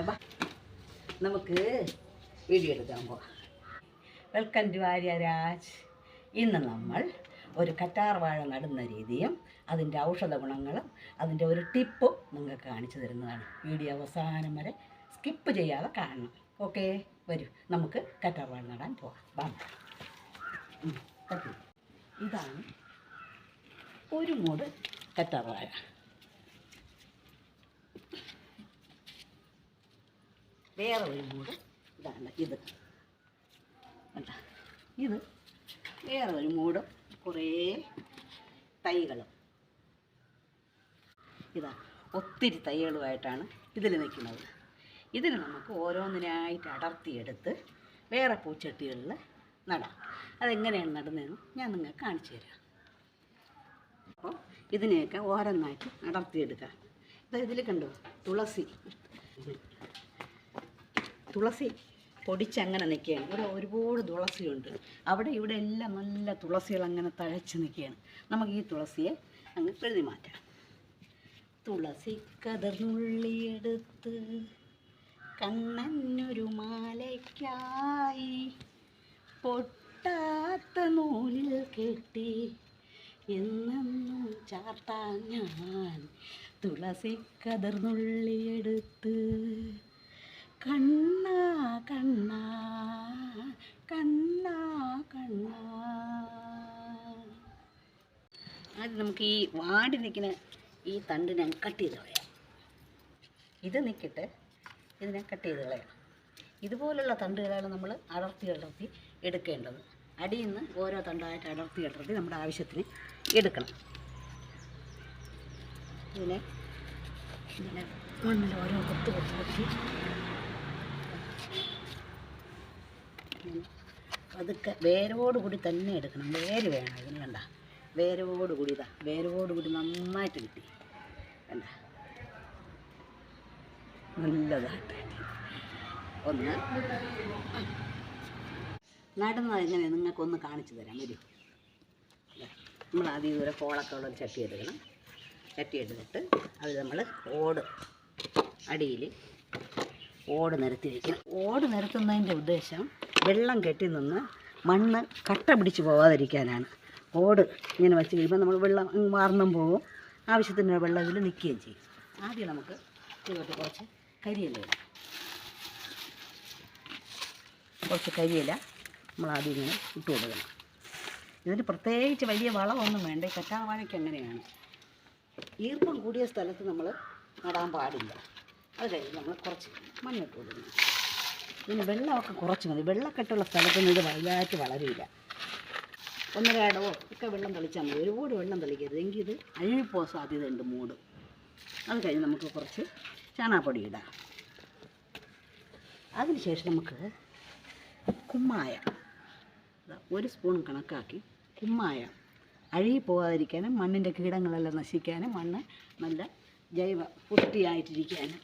ബാ. നമുക്ക് വീഡിയോ എടുക്കാൻ പോവാം. വെൽക്കം ടു ആര്യ രാജ് ഇന്ന് നമ്മൾ ഒരു കറ്റാർ വാഴ നടുന്ന രീതിയും അതിന്റെ ഔഷധ ഗുണങ്ങളും അതിന്റെ ഒരു ടിപ്പും നിങ്ങൾക്ക് കാണിച്ചു തരുന്നതാണ്. വീഡിയോ അവസാനം വരെ സ്കിപ്പ് ചെയ്യാതെ കാണണം. ഓക്കെ വരൂ. നമുക്ക് കറ്റാർ വാഴ നടാൻ പോകാം വാ. ഇതാണ് ഒരു മൂട് കറ്റാർ വാഴ. വേറെ ഒരു മൂട് ഇതാണ്. ഇത്. കണ്ട. ഇത് വേറെ ഒരു മൂടും കുറേ തൈകളും. ഇതാ ഒത്തിരി തൈകളുമായിട്ടാണ് ഇതിൽ നിൽക്കുന്നത്. ഇതിന് നമുക്ക് ഓരോന്നിനായിട്ട് അടർത്തിയെടുത്ത് വേറെ പൂച്ചട്ടികളിൽ നടാം. അതെങ്ങനെയാണ് നടുന്നതെന്ന് ഞാൻ നിങ്ങൾക്ക് കാണിച്ചു തരാം. അപ്പോൾ ഇതിനെയൊക്കെ ഓരോന്നായിട്ട് അടർത്തിയെടുക്കാം. ഇത് ഇതിൽ കണ്ടു തുളസി. തുളസി പൊടിച്ചങ്ങനെ നിൽക്കുകയാണ്. ഇവിടെ ഒരുപാട് തുളസിയുണ്ട്. അവിടെ ഇവിടെ എല്ലാം നല്ല തുളസികൾ അങ്ങനെ തഴച്ച് നിൽക്കുകയാണ്. നമുക്ക് ഈ തുളസിയെ അങ്ങ് എഴുതി മാറ്റാം. തുളസി കതിർന്നുള്ളിയെടുത്ത് കണ്ണനൊരു മാലയ്ക്കായി പൊട്ടാത്ത നൂലിൽ കെട്ടി എന്നെന്നും ചാർത്താൻ ഞാൻ തുളസി കതിർന്നുള്ളിയെടുത്ത് കണ്ണ കണ്ണ കണ്ണ കണ്ണ. ആദ്യം നമുക്ക് ഈ വാടി നിൽക്കുന്ന ഈ തണ്ടിനെ കട്ട് ചെയ്ത് കളയാം. ഇത് നിൽക്കട്ടെ ഇതിനെ കട്ട് ചെയ്ത് കളയാം. ഇതുപോലുള്ള തണ്ടുകളാണ് നമ്മൾ അടർത്തി അടർത്തി എടുക്കേണ്ടത്. അടിയിൽ നിന്ന് ഓരോ തണ്ടായിട്ട് അടർത്തി അടർത്തി നമ്മുടെ ആവശ്യത്തിന് എടുക്കണം. ഇതിനെ ഇങ്ങനെ മണ്ണിൽ ഓരോ കൊത്ത് കൊത്തു കൊത്തി ഇങ്ങനെ പതുക്കെ വേരോട് കൂടി തന്നെ എടുക്കണം. വേര് വേണം ഇതിന് കണ്ട. വേരോട് കൂടി ഇതാ. വേരോട് കൂടി നന്നായിട്ട് കിട്ടി. കണ്ട? നല്ലതായിട്ട് ഒന്ന് നടുന്നത് എങ്ങനെ? നിങ്ങൾക്കൊന്ന് കാണിച്ചു തരാം. വരൂ. നമ്മൾ ആദ്യം ഇതുവരെ കോളൊക്കെ ഉള്ള ഒരു ചട്ടി എടുക്കണം. ചട്ടി എടുത്തിട്ട് അത് നമ്മൾ ഓട് അടിയിൽ ഓട് നിരത്തി വയ്ക്കണം ഓട് നിരത്തുന്നതിന്റെ ഉദ്ദേശം വെള്ളം കെട്ടി നിന്ന് മണ്ണ് കട്ട പിടിച്ച് പോവാതിരിക്കാനാണ്. ഓട് ഇങ്ങനെ വെച്ച് കഴിയുമ്പോൾ നമ്മൾ വെള്ളം വാർന്നും പോകും ആവശ്യത്തിന് വെള്ളം ഇതിൽ നിൽക്കുകയും ചെയ്യും. ആദ്യം നമുക്ക് ഇതിലോട്ട് കുറച്ച് കരിയില കുറച്ച് കരിയില നമ്മൾ ആദ്യം ഇങ്ങനെ ഇട്ട് കൊടുക്കണം. ഇതിന് പ്രത്യേകിച്ച് വലിയ വളമൊന്നും വേണ്ട. ഈ കറ്റാവാഴയ്ക്ക് അങ്ങനെയാണ് ഈർപ്പം കൂടിയ സ്ഥലത്ത് നമ്മൾ നടാൻ പാടില്ല. അത് കഴിഞ്ഞ് നമ്മൾ കുറച്ച് മണ്ണിട്ട് കൊടുക്കണം. പിന്നെ വെള്ളമൊക്കെ കുറച്ച് മതി. വെള്ളക്കെട്ടുള്ള സ്ഥലത്തൊന്നും ഇത് വലുതായിട്ട് വളരില്ല ഒന്നര ഇടവോ ഒക്കെ വെള്ളം തളിച്ചാൽ മതി. ഒരുപാട് വെള്ളം തളിക്കരുത്. എങ്കിൽ ഇത് അഴുകിപ്പോകാൻ സാധ്യതയുണ്ട് മൂട്. അത് കഴിഞ്ഞ് നമുക്ക് കുറച്ച് ചാണകപ്പൊടി ഇടാം. അതിനുശേഷം നമുക്ക് കുമ്മായ ഒരു സ്പൂൺ കണക്കാക്കി കുമ്മായ അഴുകി പോകാതിരിക്കാനും മണ്ണിന്റെ കീടങ്ങളെല്ലാം നശിക്കാനും മണ്ണ് നല്ല ജൈവ പുഷ്ടിയായിട്ടിരിക്കാനും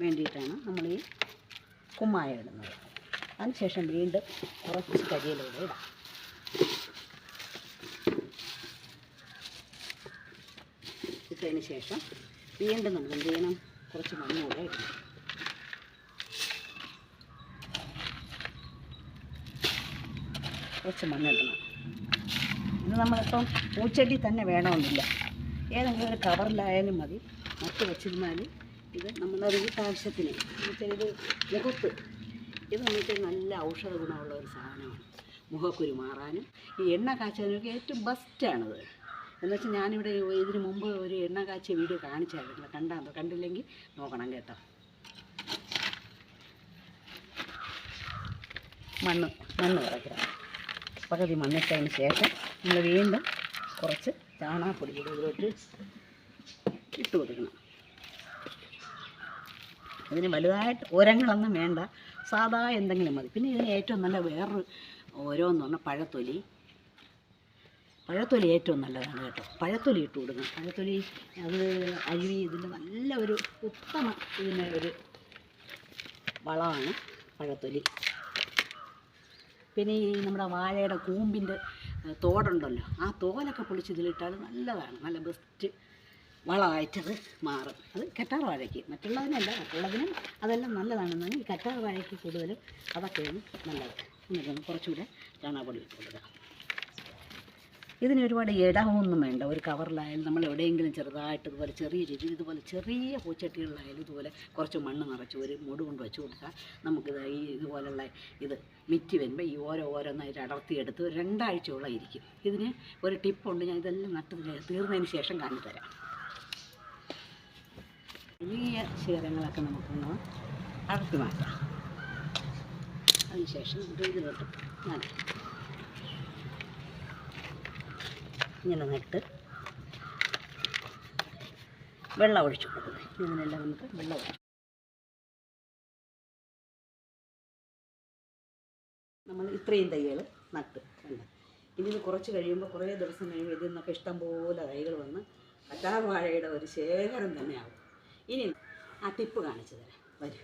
വേണ്ടിയിട്ടാണ് നമ്മൾ ഈ കുമ്മായ ഇടുന്നത് അതിനുശേഷം വീണ്ടും കുറച്ച് കരിയിലൂടെ ഇടാം. ഇട്ടതിന് ശേഷം വീണ്ടും നമ്മൾ എന്ത് ചെയ്യണം? കുറച്ച് മണ്ണൂടെ ഇടണം കുറച്ച് മണ്ണിടണം ഇത് നമ്മളിപ്പം പൂച്ചെടി തന്നെ വേണമെന്നില്ല. ഏതെങ്കിലും ഒരു കവറിലായാലും മതി. നട്ട് വെച്ചിരുന്നാൽ ഇത് നമ്മുടെ വീട്ടാവശ്യത്തിന് എന്നുവെച്ചാൽ ഇത് മുഖത്ത്. ഇത് നമുക്ക് നല്ല ഔഷധ ഗുണമുള്ള ഒരു സാധനമാണ്. മുഖക്കുരു മാറാനും ഈ എണ്ണ കാച്ചാനൊക്കെ ഏറ്റവും ബെസ്റ്റാണിത് എന്നുവെച്ചാൽ ഞാനിവിടെ ഇതിന് മുമ്പ് ഒരു എണ്ണ കാച്ചിയ വീഡിയോ കാണിച്ചായിരുന്നു. കണ്ടാൽ കണ്ടില്ലെങ്കിൽ നോക്കണം കേട്ടോ. മണ്ണ് മണ്ണ് കുറയ്ക്കാം പകുതി മണ്ണിട്ടതിന് ശേഷം നമ്മൾ വീണ്ടും കുറച്ച് ചാണകപ്പൊടി ഇതിലോട്ട് ഇട്ട് കൊടുക്കണം. ഇതിന് വലുതായിട്ട് ഉരങ്ങളൊന്നും വേണ്ട. സാധാ എന്തെങ്കിലും മതി. പിന്നെ ഇതിന് ഏറ്റവും നല്ല വേറൊരു ഓരോന്ന് പറഞ്ഞാൽ പഴത്തൊലി. പഴത്തൊലി ഏറ്റവും നല്ലതാണ് കേട്ടോ. പഴത്തൊലി ഇട്ട് കൊടുക്കണം. പഴത്തൊലി അത് അഴുവി ഇതിന്റെ നല്ല ഒരു ഉത്തമ ഇതിന്റെ ഒരു വളമാണ് പഴത്തൊലി. പിന്നെ ഈ നമ്മുടെ വാഴയുടെ കൂമ്പിന്റെ തോടുണ്ടല്ലോ. ആ തോലൊക്കെ പൊളിച്ച് ഇതിലിട്ടാൽ നല്ലതാണ്. നല്ല ബെസ്റ്റ് വളമായിട്ടത് മാറും. അത് കറ്റാർ വാഴയ്ക്ക്. മറ്റുള്ളതിനല്ല മറ്റുള്ളതിനും അതെല്ലാം നല്ലതാണെന്നാണ് ഈ കറ്റാർ വാഴയ്ക്ക് കൂടുതലും അതൊക്കെയാണ് നല്ലത്. എന്നിട്ട് കുറച്ചുകൂടെ ചാണകപ്പൊടി ഇട്ട് കൊടുക്കുക. ഇതിന് ഒരുപാട് ഇടമൊന്നും വേണ്ട. ഒരു കവറിലായാലും നമ്മൾ എവിടെയെങ്കിലും ചെറുതായിട്ട് ഇതുപോലെ ചെറിയ രീതിയിൽ ഇതുപോലെ ചെറിയ പൂച്ചട്ടികളിലായാലും ഇതുപോലെ കുറച്ച് മണ്ണ് നിറച്ച് ഒരു മുട് കൊണ്ട് വെച്ച് കൊടുത്താൽ നമുക്കിത് ഈ ഇതുപോലുള്ള ഇത് മിറ്റി വരുമ്പോൾ ഈ ഓരോ ഓരോന്നായിട്ട് അടർത്തിയെടുത്ത് രണ്ടാഴ്ചയോളം ഇരിക്കും. ഇതിന് ഒരു ടിപ്പുണ്ട്. ഞാൻ ഇതെല്ലാം നട്ട് തീർന്നതിന് ശേഷം കാണിത്തരാം തരാം. വലിയ ശേഖരങ്ങളൊക്കെ നമുക്കൊന്ന് അടർത്തി മാറ്റാം. അതിനുശേഷം ഇത് ഇതിലോട്ട് ഞാൻ ഇങ്ങനെ നട്ട് വെള്ളം ഒഴിച്ചു കൊടുക്കുന്നത് ഇതിനെല്ലാം നമുക്ക് വെള്ളം ഒഴിച്ചു നമ്മൾ ഇത്രയും തൈകൾ നട്ട് ഇനി ഇത് കുറച്ച് കഴിയുമ്പോൾ കുറേ ദിവസം കഴിയുമ്പോൾ ഇതിൽ നിന്നൊക്കെ ഇഷ്ടംപോലെ തൈകൾ വന്ന് കറ്റാർവാഴയുടെ ഒരു ശേഖരം തന്നെയാവും. ഇനി ആ ടിപ്പ് കാണിച്ചു തരാം. വരൂ.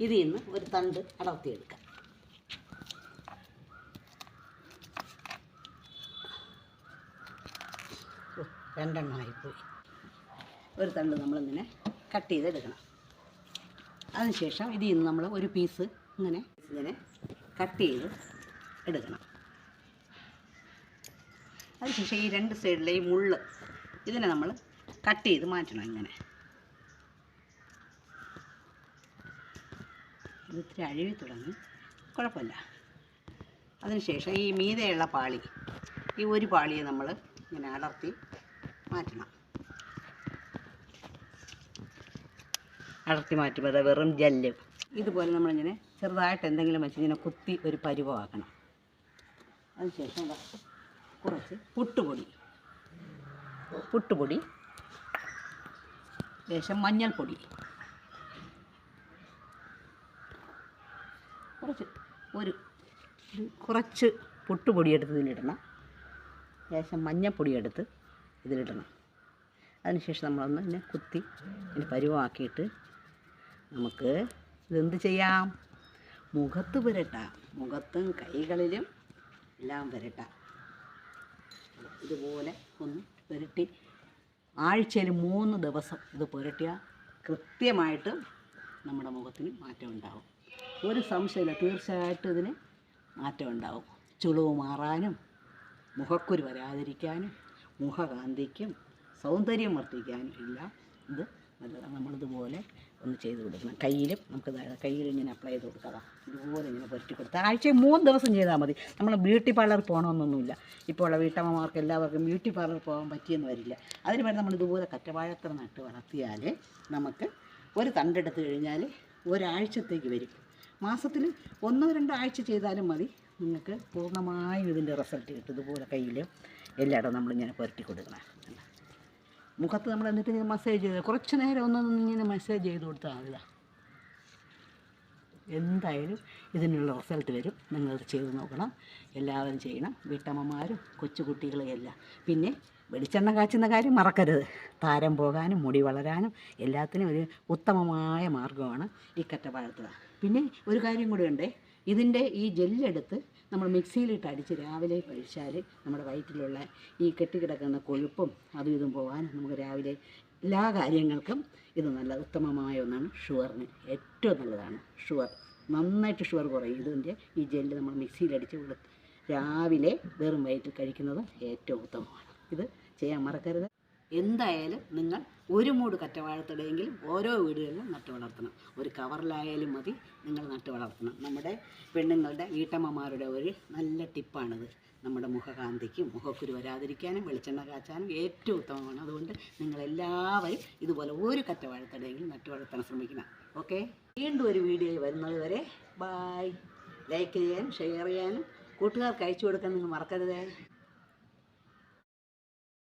ഇതിൽ നിന്ന് ഒരു തണ്ട് അടർത്തിയെടുക്കാം. രണ്ടെണ്ണമായിപ്പോയി ഒരു തണ്ട് നമ്മളിങ്ങനെ കട്ട് ചെയ്തെടുക്കണം. അതിനുശേഷം ഇതിൽ നിന്ന് നമ്മൾ ഒരു പീസ് ഇങ്ങനെ ഇങ്ങനെ കട്ട് ചെയ്ത് എടുക്കണം. അതിനുശേഷം ഈ രണ്ട് സൈഡിലെ ഈ മുള്ള് ഇതിനെ നമ്മൾ കട്ട് ചെയ്ത് മാറ്റണം ഇങ്ങനെ. ഇത് ഇത്തിരി അഴുകി തുടങ്ങി. കുഴപ്പമില്ല. അതിനുശേഷം ഈ മീതയുള്ള പാളി ഈ ഒരു പാളിയെ നമ്മൾ ഇങ്ങനെ അടർത്തി മാറ്റണം. അടർത്തി മാറ്റുമ്പോൾ അത് വെറും ജെല്ല്. ഇതുപോലെ നമ്മളിങ്ങനെ ചെറുതായിട്ട് എന്തെങ്കിലും വെച്ച് ഇങ്ങനെ കുത്തി ഒരു പരുവമാക്കണം. അതിനുശേഷം കുറച്ച് പുട്ടുപൊടി. പുട്ടുപൊടി ശേഷം മഞ്ഞൾപ്പൊടി. കുറച്ച് ഒരു ഒരു കുറച്ച് പുട്ടുപൊടി എടുത്ത് ഇതിലിടണം. ശേഷം മഞ്ഞൾപ്പൊടി എടുത്ത് ഇതിലിടണം. അതിനുശേഷം നമ്മളൊന്ന് ഇതിനെ കുത്തി ഇതിന് പരുവാക്കിയിട്ട് നമുക്ക് ഇതെന്ത് ചെയ്യാം? മുഖത്ത് പുരട്ട. മുഖത്തും കൈകളിലും എല്ലാം പുരട്ട. ഇതുപോലെ ഒന്ന് പുരട്ടി ആഴ്ചയിൽ മൂന്ന് ദിവസം ഇത് പുരട്ടിയാൽ കൃത്യമായിട്ട് നമ്മുടെ മുഖത്തിന് മാറ്റം ഉണ്ടാവും. ഒരു സംശയമില്ല. തീർച്ചയായിട്ടും ഇതിന് മാറ്റം ഉണ്ടാവും. ചുളിവ് മാറാനും മുഖക്കുരു വരാതിരിക്കാനും മുഖകാന്തിക്കും സൗന്ദര്യം വർദ്ധിക്കാനും എല്ലാം ഇത് നല്ലതാണ് നമ്മളിതുപോലെ ഒന്ന് ചെയ്ത് കൊടുക്കണം. കയ്യിലും നമുക്ക് കയ്യിൽ ഇങ്ങനെ അപ്ലൈ ചെയ്ത് കൊടുക്കാം. ഇതുപോലെ ഇങ്ങനെ പുരട്ടി കൊടുത്താൽ ആഴ്ചയിൽ മൂന്ന് ദിവസം ചെയ്താൽ മതി. നമ്മൾ ബ്യൂട്ടി പാർലർ പോകണമെന്നൊന്നുമില്ല ഇപ്പോൾ ഉള്ള വീട്ടമ്മമാർക്ക് എല്ലാവർക്കും ബ്യൂട്ടി പാർലർ പോകാൻ പറ്റിയെന്ന് വരില്ല. അതിന് വേണ്ടി നമ്മൾ ഇതുപോലെ കറ്റവാഴത്ര നട്ട് വളർത്തിയാൽ നമുക്ക് ഒരു തണ്ടെടുത്ത് കഴിഞ്ഞാൽ ഒരാഴ്ചത്തേക്ക് വരും. മാസത്തിൽ ഒന്നോ രണ്ടോ ആഴ്ച ചെയ്താലും മതി. നിങ്ങൾക്ക് പൂർണമായും ഇതിന്റെ റിസൾട്ട് കിട്ടും. ഇതുപോലെ കയ്യിൽ എല്ലായിടവും നമ്മളിങ്ങനെ പുരട്ടി കൊടുക്കണം. മുഖത്ത് നമ്മൾ എന്നിട്ട് ഇങ്ങനെ മസാജ് ചെയ്ത് കുറച്ച് നേരം ഒന്നൊന്നും ഇങ്ങനെ മസാജ് ചെയ്ത് കൊടുത്താൽ മതി എന്തായാലും ഇതിനുള്ള റിസൾട്ട് വരും. നിങ്ങൾ ചെയ്ത് നോക്കണം. എല്ലാവരും ചെയ്യണം. വീട്ടമ്മമാരും കൊച്ചുകുട്ടികളും എല്ലാം. പിന്നെ വെളിച്ചെണ്ണ കാച്ചുന്ന കാര്യം മറക്കരുത്. താരം പോകാനും മുടി വളരാനും എല്ലാത്തിനും ഒരു ഉത്തമമായ മാർഗമാണ് ഈ കറ്റപ്പാഴത്തുക പിന്നെ ഒരു കാര്യം കൂടി ഉണ്ടേ. ഇതിന്റെ ഈ ജെല്ലെടുത്ത് നമ്മൾ മിക്സിയിലിട്ട് അടിച്ച് രാവിലെ കഴിച്ചാൽ നമ്മുടെ വയറ്റിലുള്ള ഈ കെട്ടിക്കിടക്കുന്ന കൊഴുപ്പും അതും ഇതും പോകാൻ നമുക്ക് രാവിലെ എല്ലാ കാര്യങ്ങൾക്കും ഇത് നല്ല ഉത്തമമായ ഒന്നാണ് ഷുഗറിന് ഏറ്റവും നല്ലതാണ് ഷുഗർ. നന്നായിട്ട് ഷുഗർ കുറയും. ഇതിന്റെ ഈ ജെല്ല് നമ്മൾ മിക്സിയിലടിച്ച് കൊടുത്ത് രാവിലെ വെറും വയറ്റിൽ കഴിക്കുന്നത് ഏറ്റവും ഉത്തമമാണ്. ഇത് ചെയ്യാൻ മറക്കരുത്. എന്തായാലും നിങ്ങൾ ഒരു മൂട് കറ്റവാഴത്തടയെങ്കിലും ഓരോ വീടുകളിലും നട്ടു വളർത്തണം. ഒരു കവറിലായാലും മതി നിങ്ങൾ നട്ടു വളർത്തണം. നമ്മുടെ പെണ്ണുങ്ങളുടെ വീട്ടമ്മമാരുടെ ഒരു നല്ല ടിപ്പാണിത്. നമ്മുടെ മുഖകാന്തിക്കും മുഖക്കുരു വരാതിരിക്കാനും വെളിച്ചെണ്ണ കാച്ചാനും ഏറ്റവും ഉത്തമമാണ്. അതുകൊണ്ട് നിങ്ങളെല്ലാവരും ഇതുപോലെ ഒരു കറ്റവാഴത്തടയെങ്കിലും നട്ടു വളർത്താൻ ശ്രമിക്കണം. ഓക്കെ? വീണ്ടും ഒരു വീഡിയോ വരുന്നത് വരെ ബായ് ലൈക്ക് ചെയ്യാനും ഷെയർ ചെയ്യാനും കൂട്ടുകാർക്ക് അയച്ചു കൊടുക്കാൻ നിങ്ങൾ മറക്കരുതേ.